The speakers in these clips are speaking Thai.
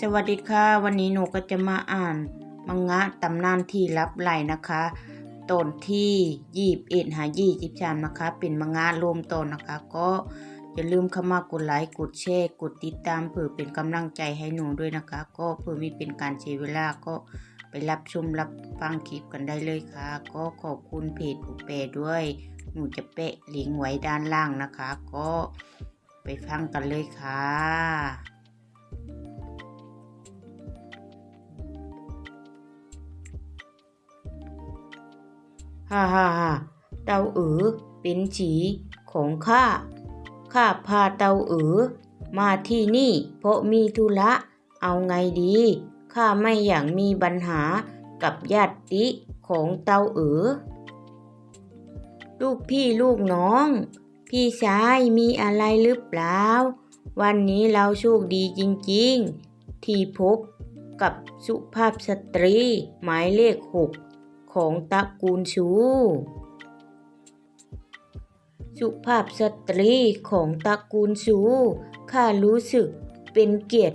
สวัสดีค่ะ วันนี้หนูก็จะมาอ่านมังงะตำนานที่ลับไหลนะคะตอนที่ยี่บเอ็ดหายี่สิบสามนะคะ เป็นมังงะรวมตอนนะคะ ก็อย่าลืมเข้ามากดไลค์กดแชร์กดติดตามเพื่อเป็นกำลังใจให้หนูด้วยนะคะ ก็เพื่อไมีเป็นการเสียเวลาก็ไปรับชมรับฟังคลิปกันได้เลยค่ะ ก็ขอบคุณเพจผู้แปลด้วย หนูจะเปะลิงก์ไว้ด้านล่างนะคะ ก็ไปฟังกันเลยค่ะ ฮ่าฮ่าฮ่าเตาเอ๋อเป็นสีของข้า ข้าพาเตาเอ๋อมาที่นี่ เพราะมีธุระ เอาไงดี ข้าไม่อยากมีปัญหากับญาติของเตาเอ๋อ ลูกพี่ลูกน้อง พี่ชายมีอะไรหรือเปล่า วันนี้เราโชคดีจริง ๆ ที่พบกับสุภาพสตรี หมายเลขหก ของตระกูลชู สุภาพสตรีของตระกูลชูข้ารู้สึกเป็นเกียร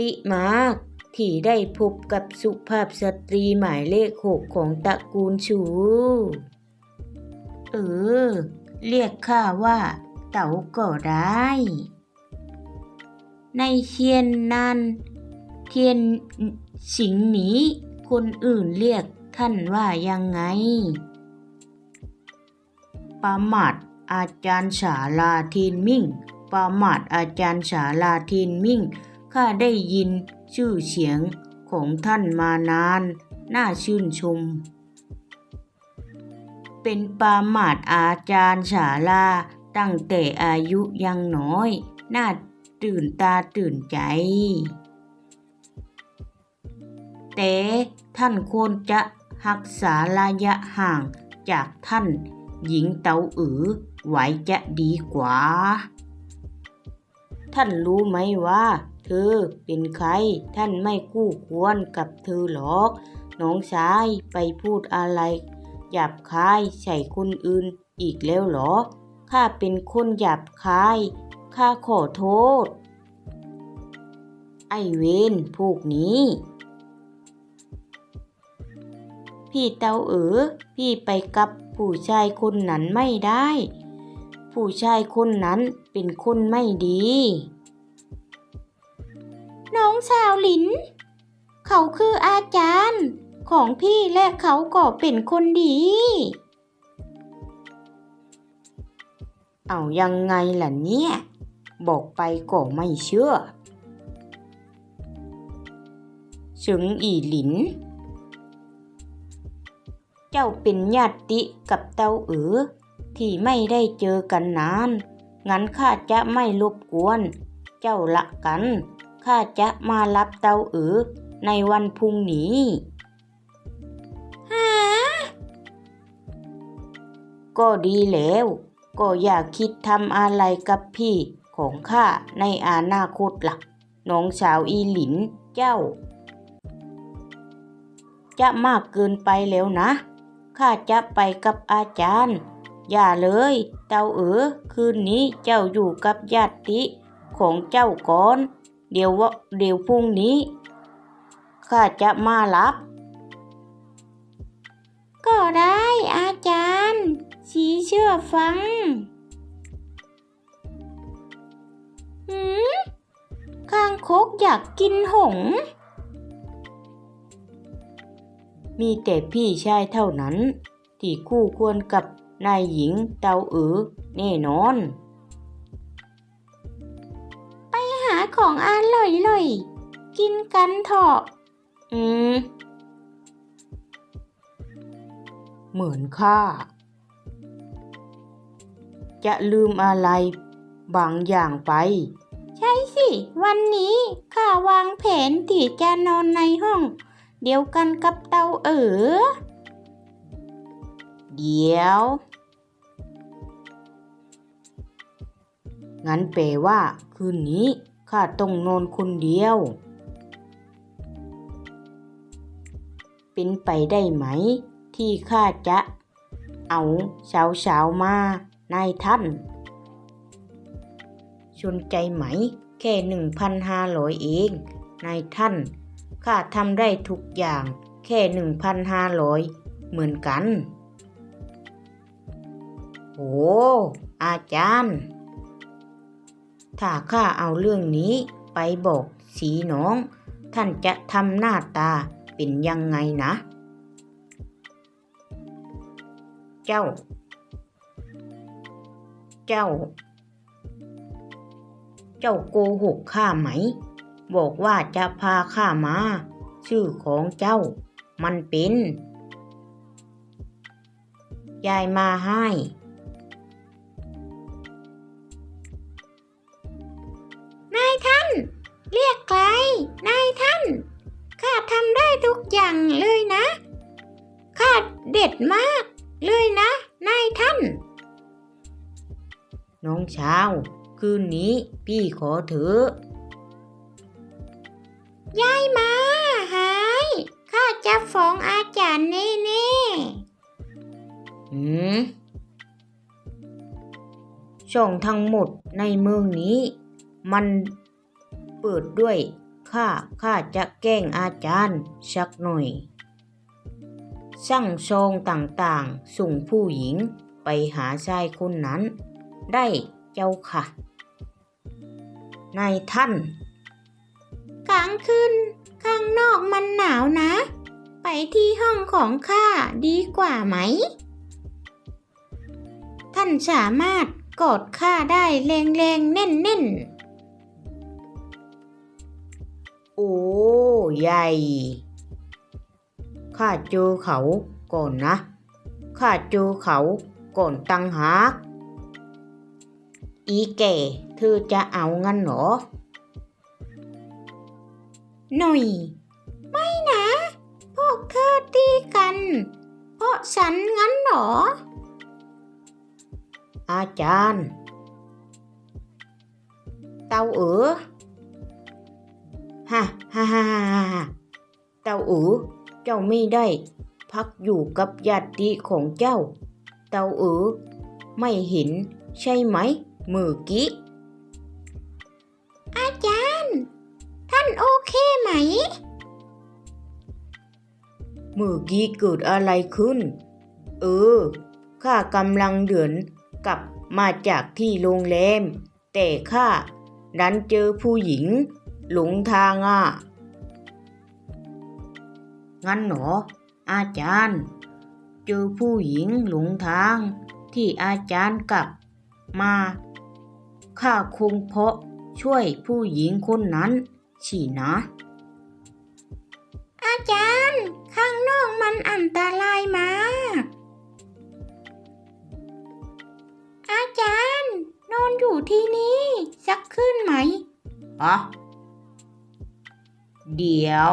ติมากที่ได้พบกับสุภาพสตรีหมายเลขหกของตระกูลชู เออ เรียกข้าว่า เต๋าก็ได้ ในเทียนนั้น เทียนสิงหนีคนอื่นเรียก ท่านว่ายังไงปามาดอาจารย์ฉาลาทีนมิ่งปามาดอาจารย์ฉาลาทีนมิ่ง ข้าได้ยินชื่อเสียงของท่านมานาน น่าชื่นชม เป็นปามาดอาจารย์ฉาลาตั้งแต่อายุยังน้อย น่าตื่นตาตื่นใจ แต่ท่านควรจะ รักษาระยะห่างจากท่าน หญิงเตาอือไว้จะดีกว่า ท่านรู้ไหมว่า เธอเป็นใคร ท่านไม่คู่ควรกับเธอหรอก น้องชายไปพูดอะไร หยาบคายใส่คนอื่นอีกแล้วหรอ ข้าเป็นคนหยาบคาย ข้าขอโทษ ไอเวนพวกนี้ พี่เตาเอ๋อพี่ไปกับผู้ชายคนนั้นไม่ได้ ผู้ชายคนนั้นเป็นคนไม่ดี น้องสาวหลิน เขาคืออาจารย์ของพี่และเขาก็เป็นคนดี เอายังไงล่ะเนี่ย บอกไปก็ไม่เชื่อเฉิงอีหลิน เจ้าเป็นญาติกับเต้าเอ๋อที่ไม่ได้เจอกันนาน งั้นข้าจะไม่รบกวน เจ้าละกัน ข้าจะมารับเต้าเอ๋อในวันพรุ่งนี้ฮะก็ดีแล้ว ก็อย่าคิดทำอะไรกับพี่ของข้าในอนาคตละ่ะ น้องสาวอีหลินเจ้า จะมากเกินไปแล้วนะ ข้าจะไปกับอาจารย์ อย่าเลย เต้าเอ๋อคืนนี้เจ้าอยู่กับญาติของเจ้าก่อน เดี๋ยววะเดี๋ยวพรุ่งนี้ข้าจะมารับ ก็ได้อาจารย์ สีเชื่อฟังหืมข้างคกอยากกินหงส์ มีแต่พี่ชายเท่านั้น ที่คู่ควรกับนายหญิงเตาเอ๋อแน่นอน ไปหาของอร่อยเลยกินกันเถอะ อืม เหมือนข้า จะลืมอะไรบางอย่างไป ใช่สิ วันนี้ข้าวางแผนที่จะนอนในห้อง เดียวกันกับเตาเอ๋อเดี๋ยว งั้นแปลว่า คืนนี้ข้าต้องนอนคนเดียว เป็นไปได้ไหม ที่ข้าจะเอาสาวสาวมานายท่านสนใจไหม แค่หนึ่งพันห้าร้อยเอง นายท่าน ข้าทำได้ทุกอย่างแค่หนึ่งพันห้าร้อยเหมือนกัน โอ้อาจารย์ ถ้าข้าเอาเรื่องนี้ไปบอกสีน้อง ท่านจะทำหน้าตาเป็นยังไงนะ เจ้า เจ้า เจ้าโกหกข้าไหม บอกว่าจะพาข้ามา ชื่อของเจ้า มันเป็นยายมาให้ นายท่าน เรียกใครนายท่าน ข้าทำได้ทุกอย่างเลยนะ ข้าเด็ดมากเลยนะ นายท่าน น้องเช้า คืนนี้พี่ขอเถอะ จะฟ้องอาจารย์แน่ๆหืมช่องทั้งหมดในเมืองนี้ มันเปิดด้วยข้าข้าจะแกล้งอาจารย์สักหน่อยช่างชองต่างๆ ส่งผู้หญิงไปหาชายคนนั้น ได้เจ้าค่ะ นายท่าน กลางคืนข้าง ที่ห้องของข้าดีกว่าไหม ท่านสามารถกอดข้าได้แรงๆแน่นๆ โอ้ใหญ่ ข้าเจอเขาก่อนนะ ข้าเจอเขาก่อนตังหากอีแก่เธอจะเอางั้นเหรอ หน่อย เพราะฉันงั้นเหรอ อาจารย์ เต้าเอ๋อฮ่าฮ่าฮ่าฮ่าฮ่าเต้าเอ๋อเจ้าไม่ได้ พักอยู่กับญาติของเจ้า เต้าเอ๋อไม่เห็นใช่ไหมมือกี้อาจารย์ ท่านโอเคไหม มื่อกี้เกิดอะไรขึ้น เออ ข้ากำลังเดินกลับมาจากที่โรงแรม แต่ข้าดันเจอผู้หญิง หลงทางอะ งั้นเหรออาจารย์ เจอผู้หญิงหลงทางที่อาจารย์กลับมาข้าคงเพาะช่วยผู้หญิงคนนั้นฉีนะ จารย์ ข้างนอกมันอันตรายมาก อาจารย์ นอนอยู่ที่นี่สักคืนไหมอ๋อเดี๋ยว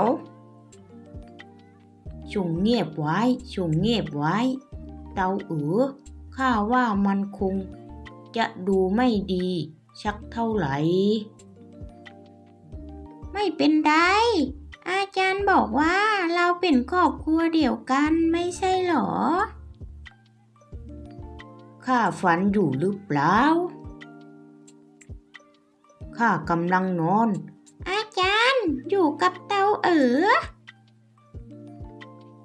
ชงเงียบไว้ชงเงียบไว้ เตาเอ๋อข้าว่ามันคง จะดูไม่ดีสักเท่าไหร่ ไม่เป็นไร อาจารย์บอกว่าเราเป็นครอบครัวเดียวกันไม่ใช่หรอ ข้าฝันอยู่หรือเปล่า ข้ากำลังนอน อาจารย์อยู่กับเตาเอ๋อ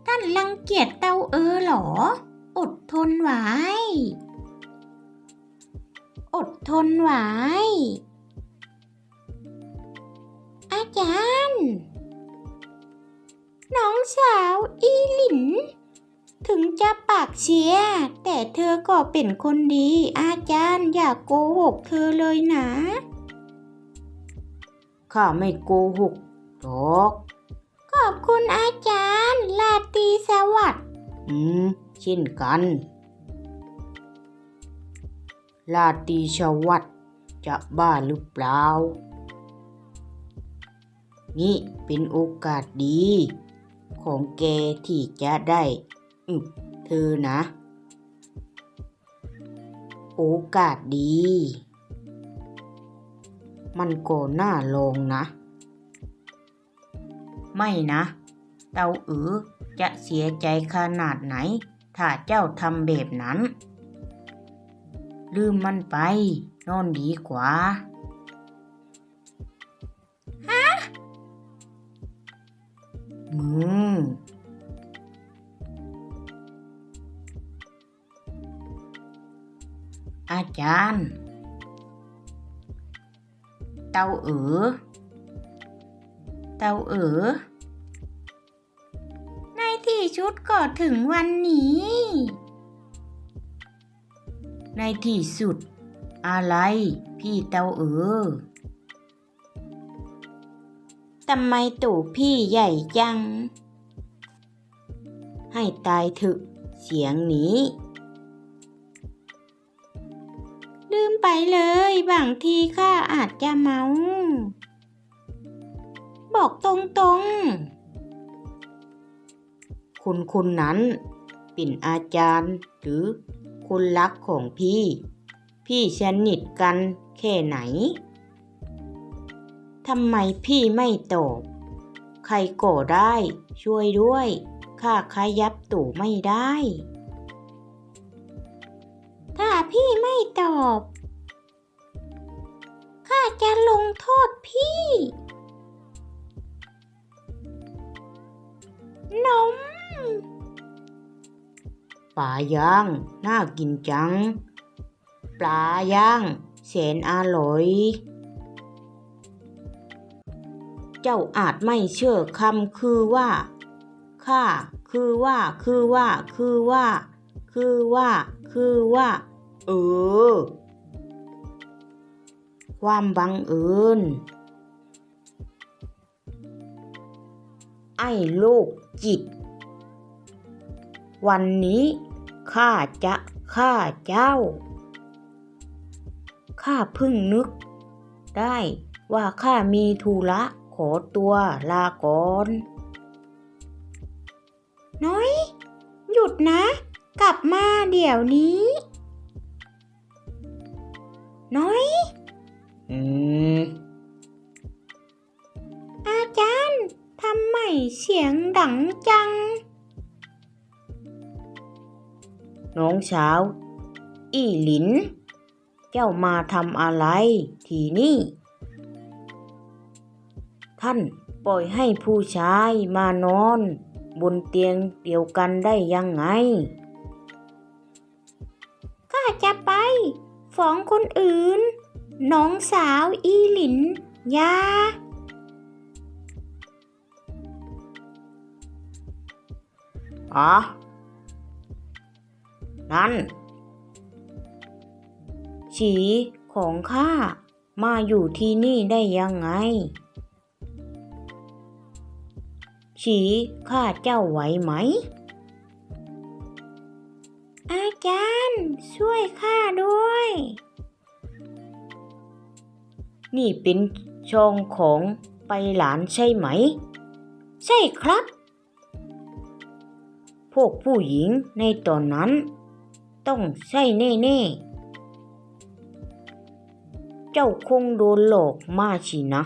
ท่านรังเกียจเตาเอ๋อหรอ อดทนไว้ อดทนไว้ อาจารย์ น้องสาวอีหลิน ถึงจะปากเสีย แต่เธอก็เป็นคนดี อาจารย์อย่ากโกหกเธอเลยนะ ข้าไม่โกหกหรอก ขอบคุณอาจารย์ ลาตรีสวัสดิ์อืม เช่นกัน ลาตรีสวัสดิ์จะบ้าหรือเปล่า นี่เป็นโอกาสดี ของแกที่จะได้เธอนะ โอกาสดี มันก็น่าลองนะ ไม่นะ เตาเอ๋อจะเสียใจขนาดไหน ถ้าเจ้าทำแบบนั้น ลืมมันไป นอนดีกว่า มืออาจารย์ เต้าเออเต้าเออในที่ชุดก็ถึงวันนี้ ในที่สุด อะไรพี่เต้าเออ ทำไมตู่พี่ใหญ่จัง ให้ตายเถึกเสียงนี้ ลืมไปเลยบางทีข้าอาจจะเมา บอกตรงๆ คุณคุณนั้นเป็นอาจารย์หรือคนรักของพี่ พี่สนิทกันแค่ไหน ทำไมพี่ไม่ตอบ ใครก่อได้ ช่วยด้วยข้าขยับตู่ไม่ได้ ถ้าพี่ไม่ตอบข้าจะลงโทษพี่ นมปลาย่างน่ากินจัง ปลาย่างแสนอร่อย จ้าอาจไม่เชื่อคำคือว่าข้าคือว่า คือว่า คือว่า คือว่า คือว่า เออ ความบังเอิญ ไอ้โลกจิต วันนี้ข้าจะฆ่าเจ้า ข้าเพิ่งนึกได้ว่าข้ามีธุระ อตัวลาก่อน น้อย หยุดนะ กลับมาเดี๋ยวนี้ น้อย อืม อาจารย์ทำไมเสียงดังจัง น้องสาว อีหลิน เจ้ามาทำอะไรทีนี่ ท่านปล่อยให้ผู้ชายมานอน บนเตียงเดียวกันได้ยังไง ข้าจะไปฟ้องคนอื่น น้องสาวอีหลินอยาอ๋อ นั่น ฉีของข้ามาอยู่ที่นี่ได้ยังไง ฉีข้าเจ้าไหวไหม อาจารย์ ช่วยข้าด้วย นี่เป็นช่องของไปหลานใช่ไหม ใช่ครับ พวกผู้หญิงในตอนนั้น ต้องใช่แน่ๆ เจ้าคงโดนหลอกมาสินะ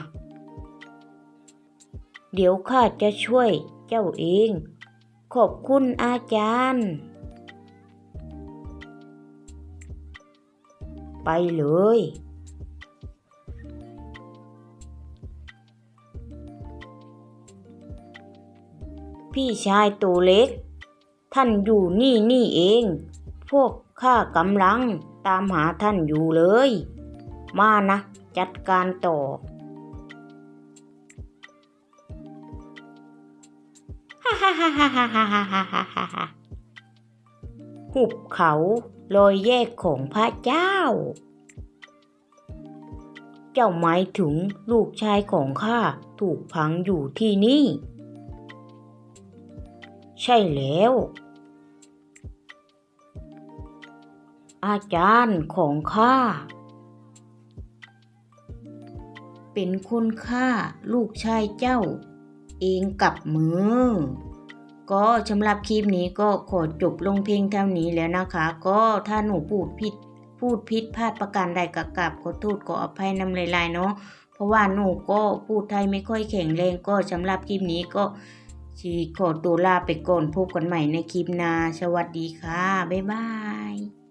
เดี๋ยวข้าจะช่วยเจ้าเอง ขอบคุณอาจารย์ ไปเลย พี่ชายตัวเล็ก ท่านอยู่นี่นี่เอง พวกข้ากำลังตามหาท่านอยู่เลย มานะ จัดการต่อ หุบเขาลอยแยกของพระเจ้า เจ้าหมายถึงลูกชายของข้าถูกพังอยู่ที่นี่ ใช่แล้ว อาจารย์ของข้าเป็นคนฆ่าลูกชายเจ้า เองกับมือ ก็สำหรับคลิปนี้ก็ขอจบลงเพียงเท่านี้แล้วนะคะ ก็ถ้าหนูพูดผิดพูดผิดพลาดประการใดกับกับขอโทษขออภัยนำลายๆเนาะเพราะว่าหนูก็พูดไทยไม่ค่อยแข็งแรงก็สำหรับคลิปนี้ก็ชีขอตัวลาไปก่อนพบกันใหม่ในคลิปหน้าสวัสดีค่ะ บ๊ายบาย